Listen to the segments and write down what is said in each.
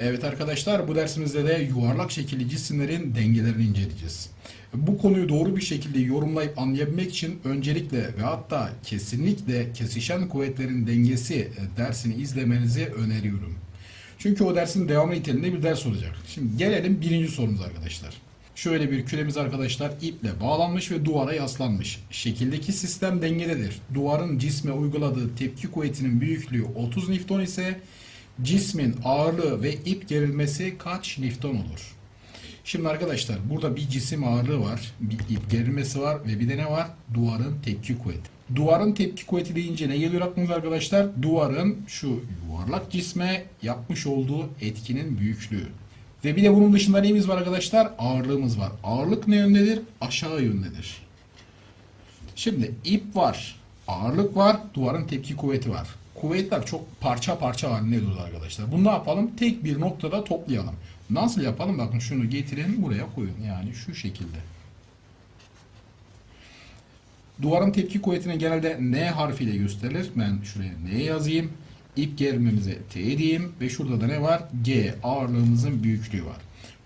Evet arkadaşlar bu dersimizde de yuvarlak şekilli cisimlerin dengelerini inceleyeceğiz. Bu konuyu doğru bir şekilde yorumlayıp anlayabilmek için öncelikle ve hatta kesinlikle kesişen kuvvetlerin dengesi e, dersini izlemenizi öneriyorum. Çünkü o dersin devamı niteliğinde bir ders olacak. Şimdi gelelim birinci sorumuza arkadaşlar. Şöyle bir küremiz arkadaşlar iple bağlanmış ve duvara yaslanmış. Şekildeki sistem dengededir. Duvarın cisme uyguladığı tepki kuvvetinin büyüklüğü 30 Newton ise cismin ağırlığı ve ip gerilmesi kaç Newton olur? Şimdi arkadaşlar burada bir cisim ağırlığı var, bir ip gerilmesi var ve bir de ne var? Duvarın tepki kuvveti. Duvarın tepki kuvveti deyince ne geliyor aklınıza arkadaşlar? Duvarın şu yuvarlak cisme yapmış olduğu etkinin büyüklüğü. Ve bir de bunun dışında neyimiz var arkadaşlar? Ağırlığımız var. Ağırlık ne yöndedir? Aşağı yöndedir. Şimdi ip var, ağırlık var, duvarın tepki kuvveti var. Kuvvetler çok parça parça halinde durur arkadaşlar. Bunu ne yapalım? Tek bir noktada toplayalım. Nasıl yapalım? Bakın şunu getirin buraya koyun. Yani şu şekilde. Duvarın tepki kuvvetine genelde N harfiyle gösterilir. Ben şuraya N yazayım. İp gerilmemize T diyeyim. Ve şurada da ne var? G ağırlığımızın büyüklüğü var.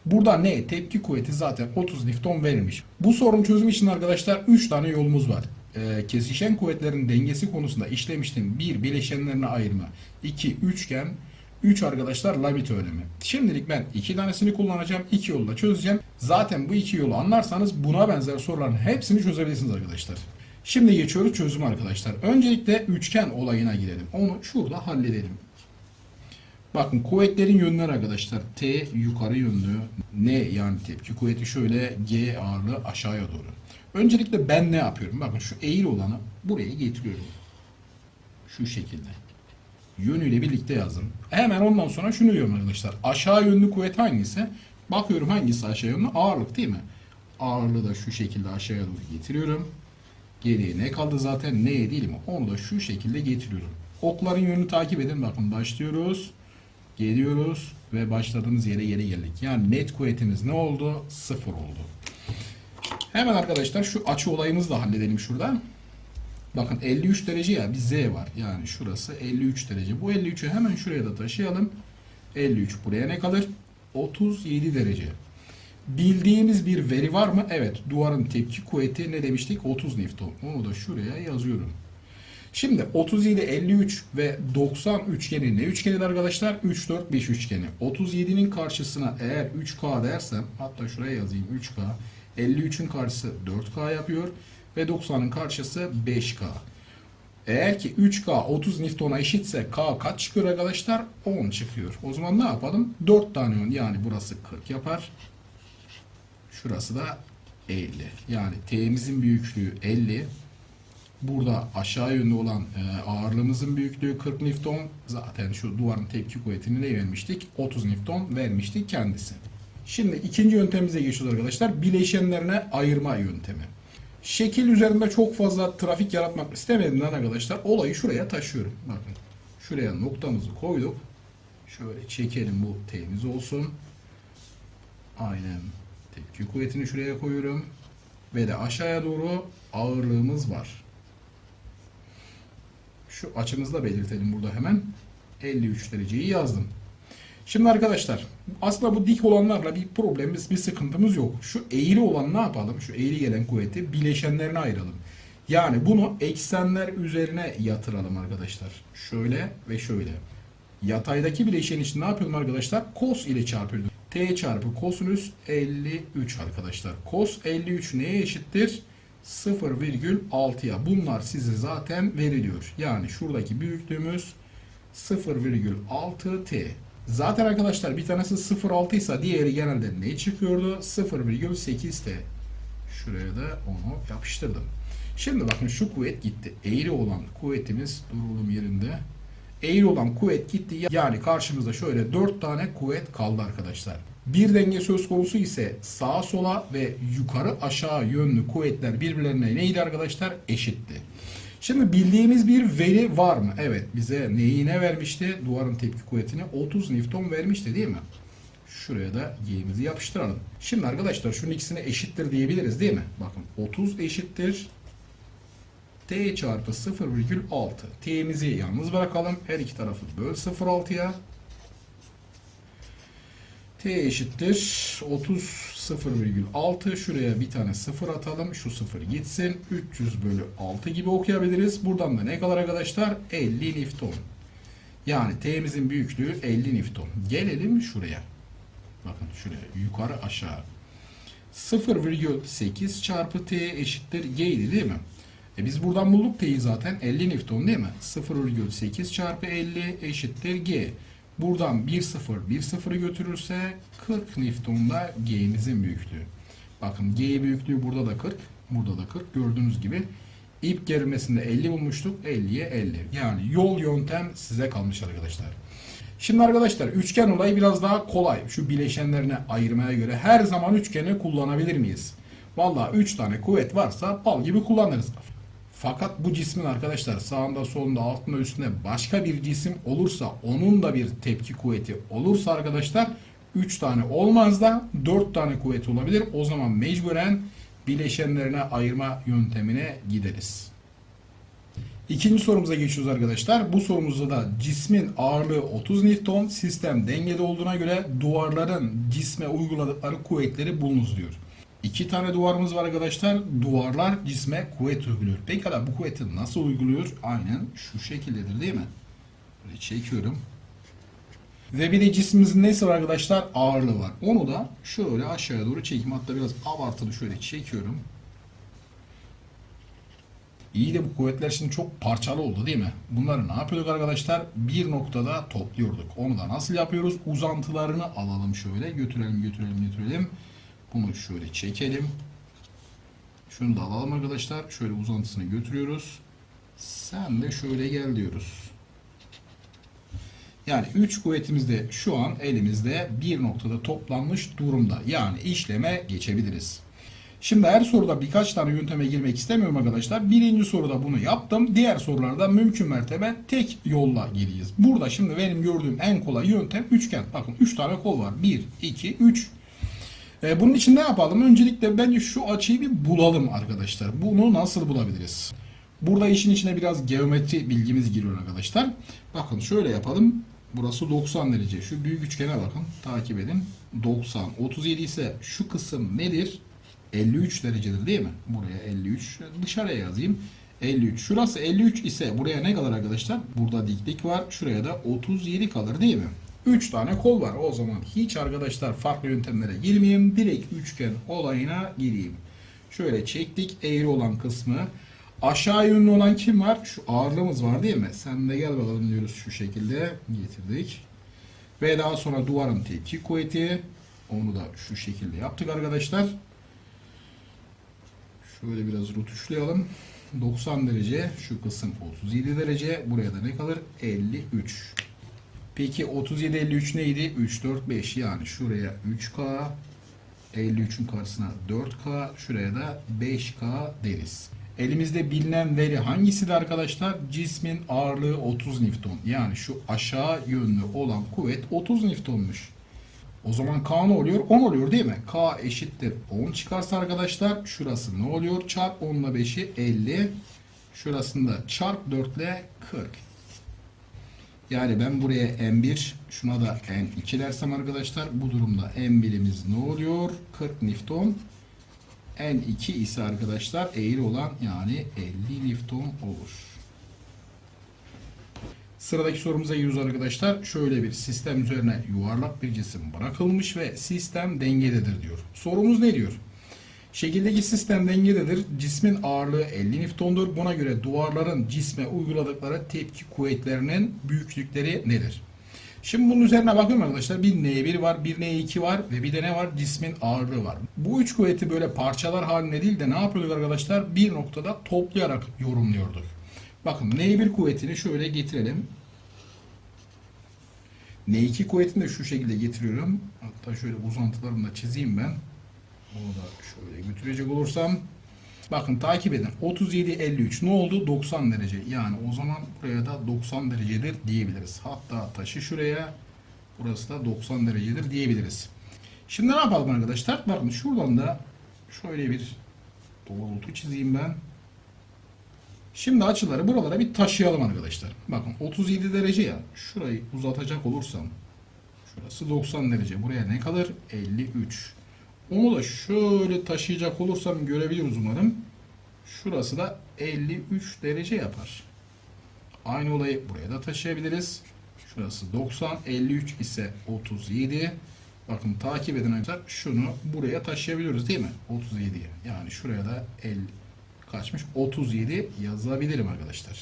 Burada ne? Tepki kuvveti zaten 30 Newton verilmiş. Bu sorun çözümü için arkadaşlar 3 tane yolumuz var. Ee, kesişen kuvvetlerin dengesi konusunda işlemiştim. 1. Bileşenlerine ayırma. 2. Üçgen. 3 arkadaşlar Labi teoremi. Şimdilik ben iki tanesini kullanacağım. iki yolla çözeceğim. Zaten bu iki yolu anlarsanız buna benzer soruların hepsini çözebilirsiniz arkadaşlar. Şimdi geçiyoruz çözüm arkadaşlar. Öncelikle üçgen olayına girelim. Onu şurada halledelim. Bakın kuvvetlerin yönleri arkadaşlar. T yukarı yönlü. N yani tepki kuvveti şöyle. G ağırlığı aşağıya doğru. Öncelikle ben ne yapıyorum? Bakın şu eğri olanı buraya getiriyorum. Şu şekilde. Yönüyle birlikte yazdım. Hemen ondan sonra şunu diyorum arkadaşlar. Aşağı yönlü kuvvet hangisi? Bakıyorum hangisi aşağı yönlü? Ağırlık değil mi? Ağırlığı da şu şekilde aşağıya doğru getiriyorum. Geriye ne kaldı zaten? Ne değil mi? Onu da şu şekilde getiriyorum. Okların yönünü takip edin. Bakın başlıyoruz. Geliyoruz ve başladığımız yere geri geldik. Yani net kuvvetimiz ne oldu? Sıfır oldu. Hemen arkadaşlar şu açı olayımızı da halledelim şurada. Bakın 53 derece ya bir Z var. Yani şurası 53 derece. Bu 53'ü hemen şuraya da taşıyalım. 53 buraya ne kalır? 37 derece. Bildiğimiz bir veri var mı? Evet. Duvarın tepki kuvveti ne demiştik? 30 Newton. Onu da şuraya yazıyorum. Şimdi 37, 53 ve 90 üçgeni ne üçgenidir arkadaşlar? 3, 4, 5 üçgeni. 37'nin karşısına eğer 3K dersem hatta şuraya yazayım 3K. 53'ün karşısı 4K yapıyor ve 90'ın karşısı 5K. Eğer ki 3K 30 Newton'a eşitse K kaç çıkıyor arkadaşlar? 10 çıkıyor. O zaman ne yapalım? 4 tane ön yani burası 40 yapar. Şurası da 50. Yani T'mizin büyüklüğü 50. Burada aşağı yönlü olan e, ağırlığımızın büyüklüğü 40 Newton. Zaten şu duvarın tepki kuvvetini ne vermiştik? 30 Newton vermiştik kendisi. Şimdi ikinci yöntemimize geçiyoruz arkadaşlar. Bileşenlerine ayırma yöntemi. Şekil üzerinde çok fazla trafik yaratmak istemediğimden arkadaşlar olayı şuraya taşıyorum. Bakın şuraya noktamızı koyduk. Şöyle çekelim bu T'miz olsun. Aynen tepki kuvvetini şuraya koyuyorum. Ve de aşağıya doğru ağırlığımız var. Şu açımızı da belirtelim burada hemen. 53 dereceyi yazdım. Şimdi arkadaşlar aslında bu dik olanlarla bir problemimiz, bir sıkıntımız yok. Şu eğri olan ne yapalım? Şu eğri gelen kuvveti bileşenlerine ayıralım. Yani bunu eksenler üzerine yatıralım arkadaşlar. Şöyle ve şöyle. Yataydaki bileşen için ne yapıyorum arkadaşlar? Kos ile çarpıyorum. T çarpı kosinüs 53 arkadaşlar. Kos 53 neye eşittir? 0,6'ya. Bunlar size zaten veriliyor. Yani şuradaki büyüklüğümüz 0,6 T. Zaten arkadaşlar bir tanesi 0,6 ise diğeri genelde ne çıkıyordu? 0,8 T. Şuraya da onu yapıştırdım. Şimdi bakın şu kuvvet gitti. Eğri olan kuvvetimiz durulum yerinde. Eğri olan kuvvet gitti. Yani karşımızda şöyle 4 tane kuvvet kaldı arkadaşlar. Bir denge söz konusu ise sağa sola ve yukarı aşağı yönlü kuvvetler birbirlerine neydi arkadaşlar? Eşitti. Şimdi bildiğimiz bir veri var mı? Evet bize neyi ne vermişti? Duvarın tepki kuvvetini 30 Newton vermişti değil mi? Şuraya da G'mizi yapıştıralım. Şimdi arkadaşlar şunun ikisine eşittir diyebiliriz değil mi? Bakın 30 eşittir. T çarpı 0,6. T'mizi yalnız bırakalım. Her iki tarafı böl 0,6'ya. T eşittir 30 0,6 şuraya bir tane 0 atalım. Şu 0 gitsin. 300 bölü 6 gibi okuyabiliriz. Buradan da ne kadar arkadaşlar? 50 Newton. Yani T'mizin büyüklüğü 50 Newton. Gelelim şuraya. Bakın şuraya yukarı aşağı. 0,8 çarpı T eşittir G'ydi değil mi? E biz buradan bulduk T'yi zaten 50 Newton değil mi? 0,8 çarpı 50 eşittir G. Buradan 1 0 1 0'ı götürürse 40 Newton da G'mizin büyüklüğü. Bakın G büyüklüğü burada da 40, burada da 40. Gördüğünüz gibi ip gerilmesinde 50 bulmuştuk. 50'ye 50. Yani yol yöntem size kalmış arkadaşlar. Şimdi arkadaşlar üçgen olayı biraz daha kolay. Şu bileşenlerine ayırmaya göre her zaman üçgeni kullanabilir miyiz? Vallahi 3 tane kuvvet varsa bal gibi kullanırız. Fakat bu cismin arkadaşlar sağında solunda altında üstünde başka bir cisim olursa onun da bir tepki kuvveti olursa arkadaşlar 3 tane olmaz da 4 tane kuvvet olabilir. O zaman mecburen bileşenlerine ayırma yöntemine gideriz. İkinci sorumuza geçiyoruz arkadaşlar. Bu sorumuzda da cismin ağırlığı 30 Newton, sistem dengede olduğuna göre duvarların cisme uyguladıkları kuvvetleri bulunuz diyor. İki tane duvarımız var arkadaşlar. Duvarlar cisme kuvvet uyguluyor. Pekala bu kuvveti nasıl uyguluyor? Aynen şu şekildedir değil mi? Böyle çekiyorum. Ve bir de cismimizin neyse var arkadaşlar? Ağırlığı var. Onu da şöyle aşağıya doğru çekeyim. Hatta biraz abartılı şöyle çekiyorum. İyi de bu kuvvetler şimdi çok parçalı oldu değil mi? Bunları ne yapıyorduk arkadaşlar? Bir noktada topluyorduk. Onu da nasıl yapıyoruz? Uzantılarını alalım şöyle. Götürelim, götürelim, götürelim. Bunu şöyle çekelim. Şunu da alalım arkadaşlar. Şöyle uzantısını götürüyoruz. Sen de şöyle gel diyoruz. Yani 3 kuvvetimiz de şu an elimizde bir noktada toplanmış durumda. Yani işleme geçebiliriz. Şimdi her soruda birkaç tane yönteme girmek istemiyorum arkadaşlar. Birinci soruda bunu yaptım. Diğer sorularda mümkün mertebe tek yolla gireceğiz. Burada şimdi benim gördüğüm en kolay yöntem üçgen. Bakın 3 tane kol var. 1, 2, 3. Ee, bunun için ne yapalım? Öncelikle bence şu açıyı bir bulalım arkadaşlar. Bunu nasıl bulabiliriz? Burada işin içine biraz geometri bilgimiz giriyor arkadaşlar. Bakın şöyle yapalım. Burası 90 derece. Şu büyük üçgene bakın. Takip edin. 90. 37 ise şu kısım nedir? 53 derecedir değil mi? Buraya 53. Dışarıya yazayım. 53. Şurası 53 ise buraya ne kalır arkadaşlar? Burada diklik var. Şuraya da 37 kalır değil mi? 3 tane kol var. O zaman hiç arkadaşlar farklı yöntemlere girmeyeyim. Direkt üçgen olayına gireyim. Şöyle çektik. Eğri olan kısmı. Aşağı yönlü olan kim var? Şu ağırlığımız var değil mi? Sen de gel bakalım diyoruz şu şekilde. Getirdik. Ve daha sonra duvarın tepki kuvveti. Onu da şu şekilde yaptık arkadaşlar. Şöyle biraz rutuşlayalım. 90 derece. Şu kısım 37 derece. Buraya da ne kalır? 53. Peki 37 53 neydi? 3 4 5 yani şuraya 3K 53'ün karşısına 4K şuraya da 5K deriz. Elimizde bilinen veri hangisidir arkadaşlar? Cismin ağırlığı 30 Newton. Yani şu aşağı yönlü olan kuvvet 30 Newton'muş. O zaman K ne oluyor? 10 oluyor değil mi? K eşittir 10 çıkarsa arkadaşlar şurası ne oluyor? Çarp 10 ile 5'i 50. Şurasında çarp 4 ile 40. Yani ben buraya M1 şuna da N2 dersem arkadaşlar bu durumda M1'imiz ne oluyor? 40 Newton. N2 ise arkadaşlar eğri olan yani 50 Newton olur. Sıradaki sorumuza giriyoruz arkadaşlar. Şöyle bir sistem üzerine yuvarlak bir cisim bırakılmış ve sistem dengededir diyor. Sorumuz ne diyor? Şekildeki sistem dengededir. Cismin ağırlığı 50 Newton'dur. Buna göre duvarların cisme uyguladıkları tepki kuvvetlerinin büyüklükleri nedir? Şimdi bunun üzerine bakıyorum arkadaşlar. Bir N1 var, bir N2 var ve bir de ne var? Cismin ağırlığı var. Bu üç kuvveti böyle parçalar halinde değil de ne yapıyorduk arkadaşlar? Bir noktada toplayarak yorumluyorduk. Bakın N1 kuvvetini şöyle getirelim. N2 kuvvetini de şu şekilde getiriyorum. Hatta şöyle uzantılarını da çizeyim ben. Bunu da şöyle götürecek olursam. Bakın takip edin. 37 53 ne oldu? 90 derece. Yani o zaman buraya da 90 derecedir diyebiliriz. Hatta taşı şuraya burası da 90 derecedir diyebiliriz. Şimdi ne yapalım arkadaşlar? Bakın şuradan da şöyle bir doğrultu çizeyim ben. Şimdi açıları buralara bir taşıyalım arkadaşlar. Bakın 37 derece ya. Şurayı uzatacak olursam Şurası 90 derece. Buraya ne kalır? 53. Onu da şöyle taşıyacak olursam görebiliriz umarım. Şurası da 53 derece yapar. Aynı olayı buraya da taşıyabiliriz. Şurası 90, 53 ise 37. Bakın takip edin arkadaşlar. Şunu buraya taşıyabiliyoruz değil mi? 37'ye. Yani şuraya da 50 kaçmış? 37 yazabilirim arkadaşlar.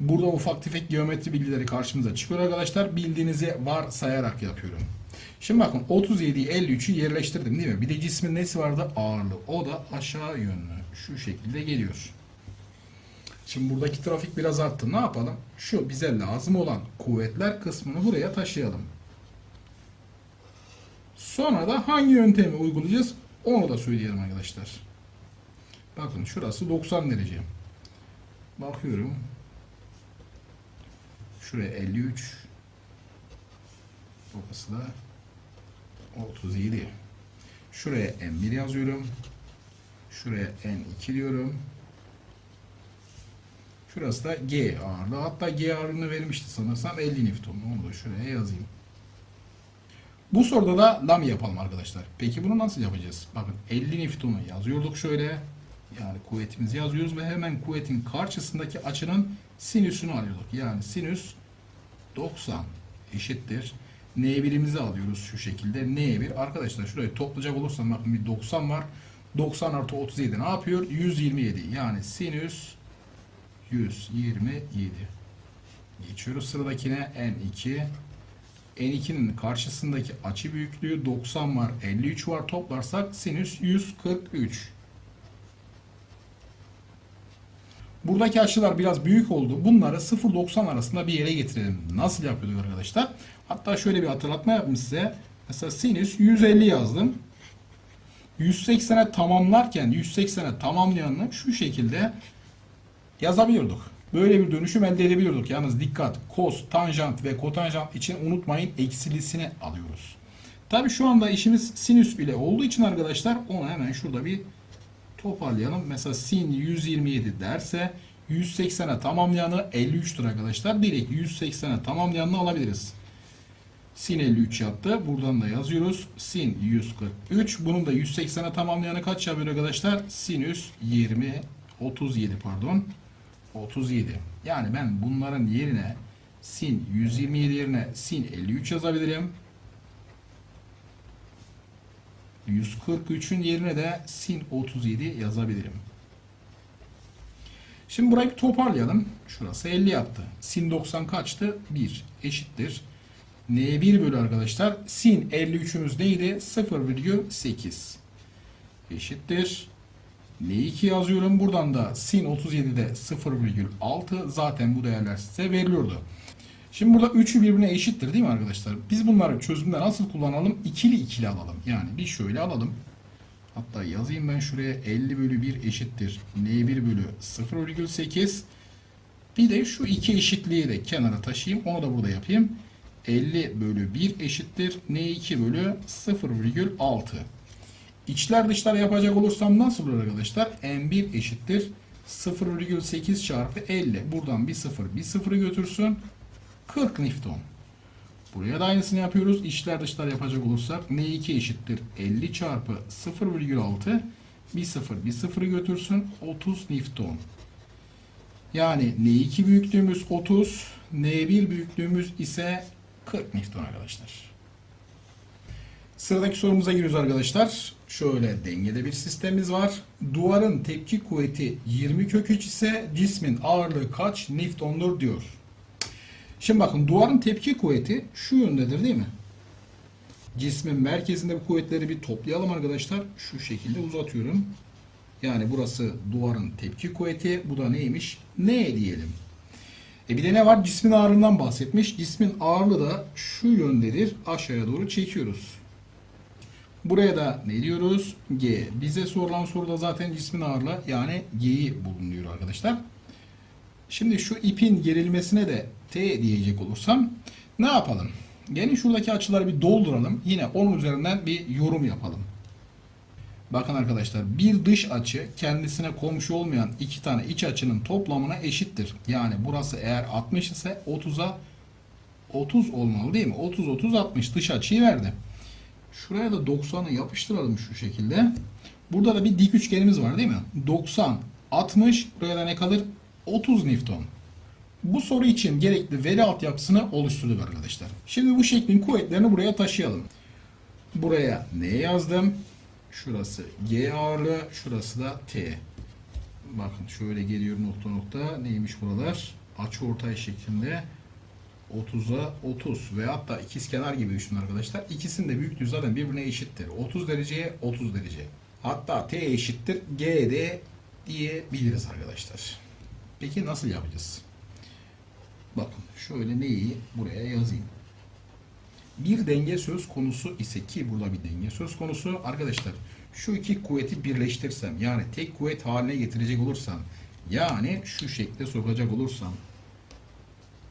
Burada ufak tefek geometri bilgileri karşımıza çıkıyor arkadaşlar. Bildiğinizi varsayarak yapıyorum. Şimdi bakın 37'yi 53'ü yerleştirdim değil mi? Bir de cismin nesi vardı? Ağırlığı. O da aşağı yönlü. Şu şekilde geliyor. Şimdi buradaki trafik biraz arttı. Ne yapalım? Şu bize lazım olan kuvvetler kısmını buraya taşıyalım. Sonra da hangi yöntemi uygulayacağız? Onu da söyleyelim arkadaşlar. Bakın şurası 90 derece. Bakıyorum. Şuraya 53. Burası da 37. Şuraya M1 yazıyorum. Şuraya N2 diyorum. Şurası da G ağırlığı. Hatta G ağırlığını vermişti sanırsam 50 Newton. Onu da şuraya yazayım. Bu soruda da lam yapalım arkadaşlar. Peki bunu nasıl yapacağız? Bakın 50 Newton'u yazıyorduk şöyle. Yani kuvvetimizi yazıyoruz ve hemen kuvvetin karşısındaki açının sinüsünü alıyorduk. Yani sinüs 90 eşittir. N1'imizi alıyoruz şu şekilde. N1 arkadaşlar şurayı toplayacak olursam bakın bir 90 var. 90 artı 37 ne yapıyor? 127. Yani sinüs 127. Geçiyoruz sıradakine N2. N2'nin karşısındaki açı büyüklüğü 90 var, 53 var. Toplarsak sinüs 143. Buradaki açılar biraz büyük oldu. Bunları 0-90 arasında bir yere getirelim. Nasıl yapıyorduk arkadaşlar? Hatta şöyle bir hatırlatma yapayım size. Mesela sinüs 150 yazdım. 180'e tamamlarken 180'e tamamlayanını şu şekilde yazabiliyorduk. Böyle bir dönüşüm elde edebiliyorduk. Yalnız dikkat kos, tanjant ve kotanjant için unutmayın eksilisini alıyoruz. Tabi şu anda işimiz sinüs ile olduğu için arkadaşlar onu hemen şurada bir toparlayalım. Mesela sin 127 derse 180'e tamamlayanı 53'tür arkadaşlar. Direkt 180'e tamamlayanını alabiliriz. Sin 53 yaptı. Buradan da yazıyoruz. Sin 143. Bunun da 180'e tamamlayanı kaç yapıyor arkadaşlar? Sinüs 20 37 pardon. 37. Yani ben bunların yerine sin 127 yerine sin 53 yazabilirim. 143'ün yerine de sin 37 yazabilirim. Şimdi burayı bir toparlayalım. Şurası 50 yaptı. Sin 90 kaçtı? 1 eşittir. N1 bölü arkadaşlar. Sin 53'ümüz neydi? 0,8 eşittir. N2 yazıyorum. Buradan da sin 37'de 0,6 zaten bu değerler size veriliyordu. Şimdi burada 3'ü birbirine eşittir değil mi arkadaşlar? Biz bunları çözümde nasıl kullanalım? İkili ikili alalım. Yani bir şöyle alalım. Hatta yazayım ben şuraya 50 bölü 1 eşittir. N1 bölü 0,8 bir de şu iki eşitliği de kenara taşıyayım. Onu da burada yapayım. 50 bölü 1 eşittir. N2 bölü 0,6 İçler dışlar yapacak olursam nasıl olur arkadaşlar? M1 eşittir 0,8 çarpı 50. Buradan bir sıfır bir sıfırı götürsün. 40 Newton. Buraya da aynısını yapıyoruz. İçler dışlar yapacak olursak N2 eşittir 50 çarpı 0,6 bir sıfır bir sıfırı götürsün 30 Newton. Yani N2 büyüklüğümüz 30, N1 büyüklüğümüz ise 40 Newton arkadaşlar. Sıradaki sorumuza giriyoruz arkadaşlar. Şöyle dengede bir sistemimiz var. Duvarın tepki kuvveti 20 kök 3 ise cismin ağırlığı kaç Newton'dur diyor. Şimdi bakın duvarın tepki kuvveti şu yöndedir değil mi? Cismin merkezinde bu kuvvetleri bir toplayalım arkadaşlar. Şu şekilde uzatıyorum. Yani burası duvarın tepki kuvveti. Bu da neymiş? Ne diyelim. E bir de ne var? Cismin ağırlığından bahsetmiş. Cismin ağırlığı da şu yöndedir. Aşağıya doğru çekiyoruz. Buraya da ne diyoruz? G. Bize sorulan soruda zaten cismin ağırlığı yani G'yi bulun diyor arkadaşlar. Şimdi şu ipin gerilmesine de T diyecek olursam ne yapalım? Gelin şuradaki açıları bir dolduralım. Yine onun üzerinden bir yorum yapalım. Bakın arkadaşlar bir dış açı kendisine komşu olmayan iki tane iç açının toplamına eşittir. Yani burası eğer 60 ise 30'a 30 olmalı değil mi? 30 30 60 dış açıyı verdi. Şuraya da 90'ı yapıştıralım şu şekilde. Burada da bir dik üçgenimiz var değil mi? 90 60 buraya da ne kalır? 30 Newton. Bu soru için gerekli veri altyapısını oluşturduk arkadaşlar. Şimdi bu şeklin kuvvetlerini buraya taşıyalım. Buraya ne yazdım? Şurası G ağırlığı, şurası da T. Bakın şöyle geliyor nokta nokta. Neymiş buralar? Açı ortay şeklinde 30'a 30 ve hatta ikizkenar gibi düşünün arkadaşlar. İkisinin de büyüklüğü zaten birbirine eşittir. 30 dereceye 30 derece. Hatta T eşittir GD diyebiliriz arkadaşlar. Peki nasıl yapacağız? Bakın şöyle neyi buraya yazayım. Bir denge söz konusu ise ki burada bir denge söz konusu arkadaşlar şu iki kuvveti birleştirsem yani tek kuvvet haline getirecek olursam yani şu şekle sokacak olursam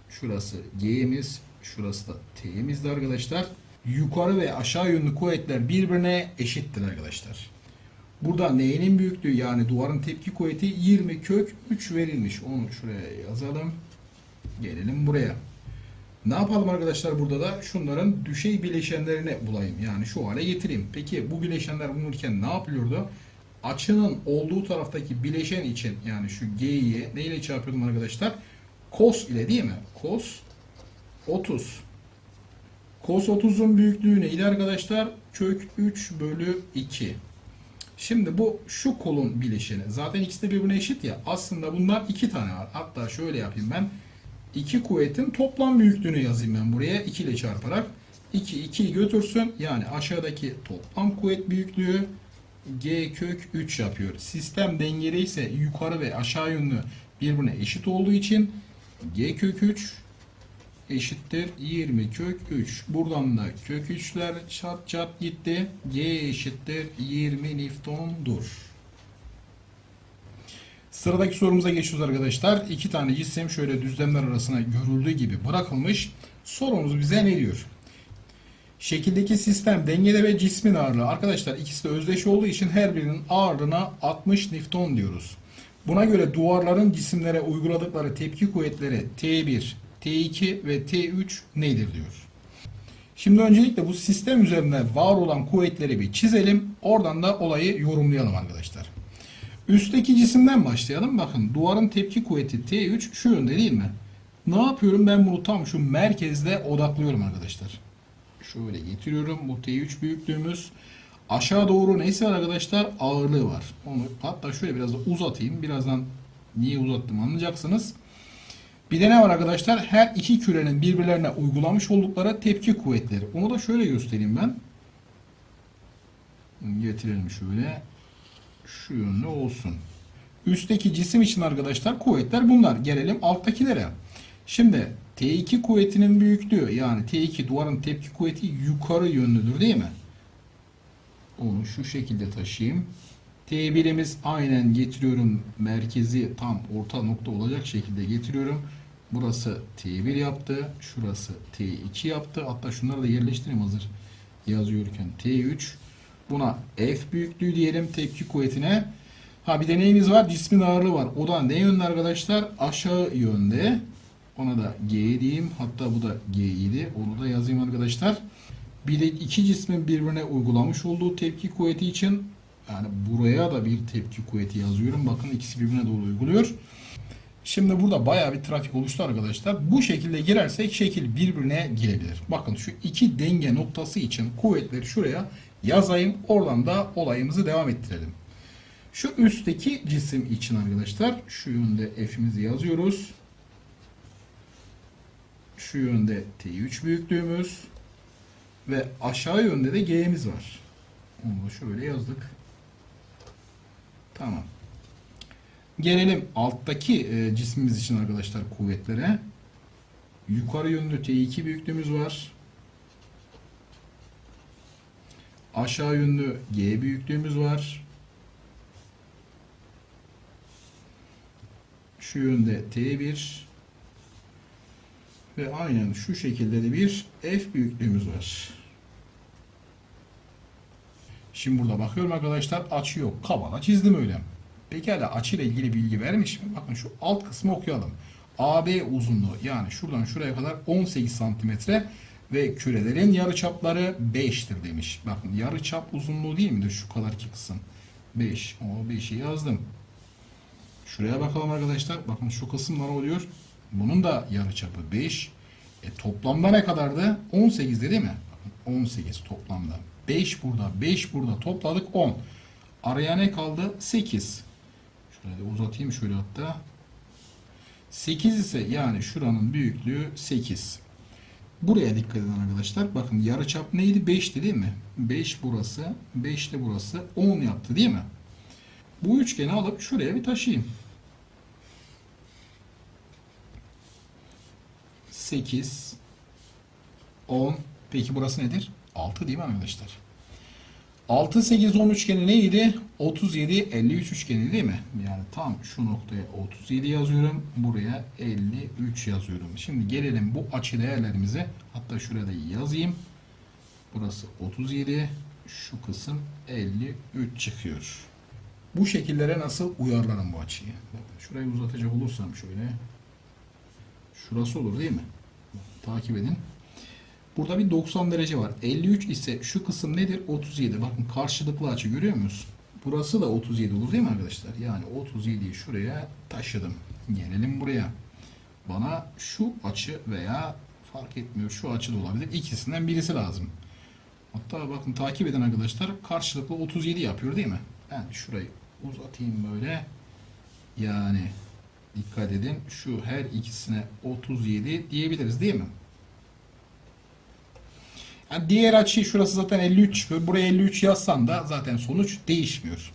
şurası G'miz şurası da T'mizdi arkadaşlar. Yukarı ve aşağı yönlü kuvvetler birbirine eşittir arkadaşlar. Burada N'nin büyüklüğü yani duvarın tepki kuvveti 20 kök 3 verilmiş. Onu şuraya yazalım. Gelelim buraya. Ne yapalım arkadaşlar burada da şunların düşey bileşenlerini bulayım. Yani şu hale getireyim. Peki bu bileşenler bulunurken ne yapılıyordu? Açının olduğu taraftaki bileşen için yani şu G'yi neyle çarpıyordum arkadaşlar? Cos ile değil mi? Cos 30. Cos 30'un büyüklüğü neydi arkadaşlar? Kök 3 bölü 2. Şimdi bu şu kolun bileşeni. Zaten ikisi de birbirine eşit ya. Aslında bunlar iki tane var. Hatta şöyle yapayım ben. İki kuvvetin toplam büyüklüğünü yazayım ben buraya. 2 ile çarparak. 2 2'yi götürsün. Yani aşağıdaki toplam kuvvet büyüklüğü G kök 3 yapıyor. Sistem dengeli ise yukarı ve aşağı yönlü birbirine eşit olduğu için G kök 3 eşittir 20 kök 3. Buradan da kök 3'ler çat çat gitti. G eşittir 20 Newton'dur. Sıradaki sorumuza geçiyoruz arkadaşlar. İki tane cisim şöyle düzlemler arasına görüldüğü gibi bırakılmış. Sorumuz bize ne diyor? Şekildeki sistem dengede ve cismin ağırlığı. Arkadaşlar ikisi de özdeş olduğu için her birinin ağırlığına 60 Newton diyoruz. Buna göre duvarların cisimlere uyguladıkları tepki kuvvetleri T1, T2 ve T3 nedir diyor. Şimdi öncelikle bu sistem üzerinde var olan kuvvetleri bir çizelim. Oradan da olayı yorumlayalım arkadaşlar. Üstteki cisimden başlayalım. Bakın duvarın tepki kuvveti T3 şu yönde değil mi? Ne yapıyorum? Ben bunu tam şu merkezde odaklıyorum arkadaşlar. Şöyle getiriyorum. Bu T3 büyüklüğümüz. Aşağı doğru neyse arkadaşlar ağırlığı var. Onu hatta şöyle biraz da uzatayım. Birazdan niye uzattım anlayacaksınız. Bir de ne var arkadaşlar? Her iki kürenin birbirlerine uygulamış oldukları tepki kuvvetleri. Onu da şöyle göstereyim ben. Getirelim şöyle. Şu yönlü olsun. Üstteki cisim için arkadaşlar kuvvetler bunlar. Gelelim alttakilere. Şimdi T2 kuvvetinin büyüklüğü yani T2 duvarın tepki kuvveti yukarı yönlüdür değil mi? Onu şu şekilde taşıyayım. T1'imiz aynen getiriyorum. Merkezi tam orta nokta olacak şekilde getiriyorum. Burası T1 yaptı. Şurası T2 yaptı. Hatta şunları da yerleştireyim hazır yazıyorken. T3. Buna F büyüklüğü diyelim tepki kuvvetine. Ha bir de neyimiz var? Cismin ağırlığı var. O da ne yönde arkadaşlar? Aşağı yönde. Ona da G diyeyim. Hatta bu da G idi. Onu da yazayım arkadaşlar. Bir de iki cismin birbirine uygulamış olduğu tepki kuvveti için yani buraya da bir tepki kuvveti yazıyorum. Bakın ikisi birbirine doğru uyguluyor. Şimdi burada bayağı bir trafik oluştu arkadaşlar. Bu şekilde girersek şekil birbirine girebilir. Bakın şu iki denge noktası için kuvvetleri şuraya yazayım. Oradan da olayımızı devam ettirelim. Şu üstteki cisim için arkadaşlar şu yönde F'imizi yazıyoruz. Şu yönde T3 büyüklüğümüz ve aşağı yönde de G'miz var. Onu da şöyle yazdık. Tamam. Gelelim alttaki e, cismimiz için arkadaşlar kuvvetlere. Yukarı yönlü T2 büyüklüğümüz var. Aşağı yönlü G büyüklüğümüz var. Şu yönde T1 ve aynen şu şekilde de bir F büyüklüğümüz var. Şimdi burada bakıyorum arkadaşlar açı yok. Kabala çizdim öyle. Pekala açı ile ilgili bilgi vermiş mi? Bakın şu alt kısmı okuyalım. AB uzunluğu yani şuradan şuraya kadar 18 santimetre ve kürelerin yarıçapları 5'tir demiş. Bakın yarıçap uzunluğu değil midir şu kadarki kısım? 5. O 5'i yazdım. Şuraya bakalım arkadaşlar. Bakın şu kısım ne oluyor? Bunun da yarıçapı 5. E, toplamda ne kadardı? 18'di değil mi? Bakın 18 toplamda. 5 burada, 5 burada topladık 10. Araya ne kaldı? 8. Şöyle de uzatayım şöyle hatta. 8 ise yani şuranın büyüklüğü 8. Buraya dikkat edin arkadaşlar. Bakın yarıçap neydi? 5'ti değil mi? 5 burası, 5 de burası 10 yaptı değil mi? Bu üçgeni alıp şuraya bir taşıyayım. 8 10 Peki burası nedir? 6 değil mi arkadaşlar? 6 8 10 üçgeni neydi? 37 53 üçgeni değil mi? Yani tam şu noktaya 37 yazıyorum. Buraya 53 yazıyorum. Şimdi gelelim bu açı değerlerimize. Hatta şuraya da yazayım. Burası 37. Şu kısım 53 çıkıyor. Bu şekillere nasıl uyarlarım bu açıyı? Şurayı uzatacak olursam şöyle. Şurası olur değil mi? Takip edin. Burada bir 90 derece var. 53 ise şu kısım nedir? 37. Bakın karşılıklı açı görüyor musunuz? Burası da 37 olur değil mi arkadaşlar? Yani 37'yi şuraya taşıdım. Gelelim buraya. Bana şu açı veya fark etmiyor şu açı da olabilir. İkisinden birisi lazım. Hatta bakın takip eden arkadaşlar karşılıklı 37 yapıyor değil mi? Ben şurayı uzatayım böyle. Yani dikkat edin şu her ikisine 37 diyebiliriz değil mi? Yani diğer açı şurası zaten 53 çıkıyor. Buraya 53 yazsan da zaten sonuç değişmiyor.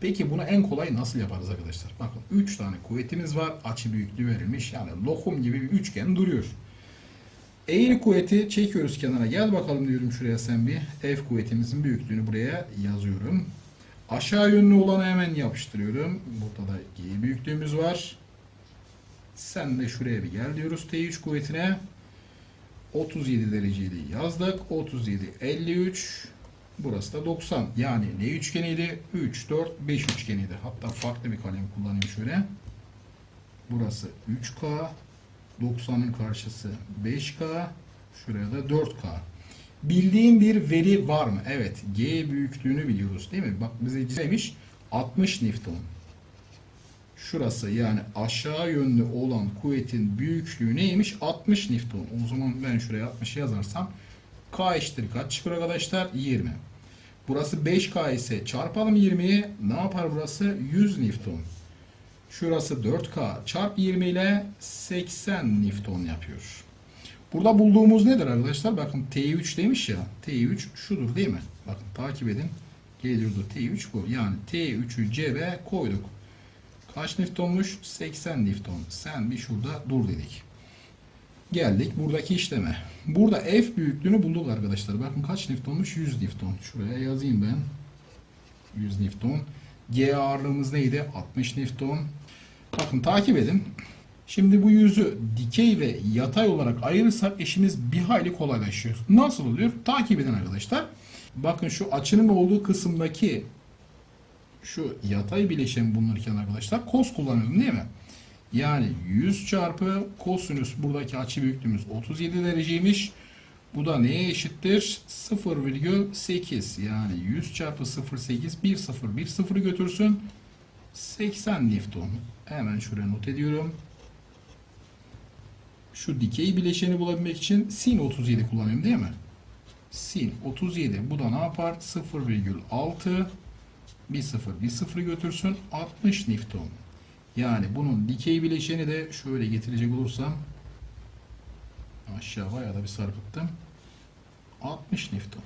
Peki bunu en kolay nasıl yaparız arkadaşlar? Bakın 3 tane kuvvetimiz var. Açı büyüklüğü verilmiş. Yani lokum gibi bir üçgen duruyor. Eğri kuvveti çekiyoruz kenara. Gel bakalım diyorum şuraya sen bir. F kuvvetimizin büyüklüğünü buraya yazıyorum. Aşağı yönlü olanı hemen yapıştırıyorum. Burada da G büyüklüğümüz var. Sen de şuraya bir gel diyoruz T3 kuvvetine. 37 dereceyi yazdık. 37, 53. Burası da 90. Yani ne üçgeniydi? 3, 4, 5 üçgeniydi. Hatta farklı bir kalem kullanayım şöyle. Burası 3K. 90'ın karşısı 5K. Şuraya da 4K. Bildiğim bir veri var mı? Evet. G büyüklüğünü biliyoruz değil mi? Bak bize demiş 60 Newton. Şurası yani aşağı yönlü olan kuvvetin büyüklüğü neymiş? 60 Newton. O zaman ben şuraya 60 yazarsam K eşittir kaç çıkıyor arkadaşlar? 20. Burası 5K ise çarpalım 20'yi. Ne yapar burası? 100 Newton. Şurası 4K çarp 20 ile 80 Newton yapıyor. Burada bulduğumuz nedir arkadaşlar? Bakın T3 demiş ya. T3 şudur değil mi? Bakın takip edin. Geliyordu T3 bu. Yani T3'ü cebe koyduk. Kaç Newton'muş? 80 Newton. Sen bir şurada dur dedik. Geldik buradaki işleme. Burada F büyüklüğünü bulduk arkadaşlar. Bakın kaç Newton'muş? 100 Newton. Şuraya yazayım ben. 100 Newton. G ağırlığımız neydi? 60 Newton. Bakın takip edin. Şimdi bu yüzü dikey ve yatay olarak ayırırsak işimiz bir hayli kolaylaşıyor. Nasıl oluyor? Takip edin arkadaşlar. Bakın şu açının olduğu kısımdaki şu yatay bileşen bulunurken arkadaşlar kos kullanıyorum değil mi? Yani 100 çarpı kosinüs buradaki açı büyüklüğümüz 37 dereceymiş. Bu da neye eşittir? 0,8 yani 100 çarpı 0,8 1 0 1 0 götürsün. 80 Newton. Hemen şuraya not ediyorum. Şu dikey bileşeni bulabilmek için sin 37 kullanıyorum değil mi? Sin 37. Bu da ne yapar? 0,6 bir 0 bir 0 götürsün 60 Newton. Yani bunun dikey bileşeni de şöyle getirecek olursam aşağı bayağı da bir sarkıttım. 60 Newton.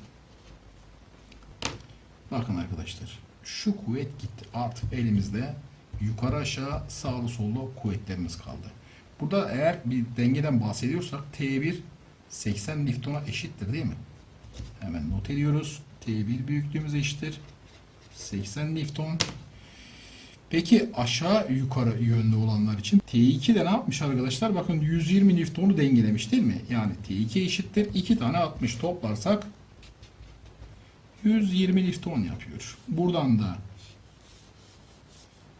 Bakın arkadaşlar. Şu kuvvet gitti. Artık elimizde yukarı aşağı sağlı sollu kuvvetlerimiz kaldı. Burada eğer bir dengeden bahsediyorsak T1 80 Newton'a eşittir değil mi? Hemen not ediyoruz. T1 büyüklüğümüz eşittir. 80 Newton. Peki aşağı yukarı yönlü olanlar için T2 de ne yapmış arkadaşlar? Bakın 120 Newton'u dengelemiş değil mi? Yani T2 eşittir. 2 tane 60 toplarsak 120 Newton yapıyor. Buradan da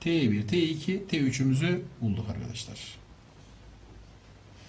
T1, T2, T3'ümüzü bulduk arkadaşlar.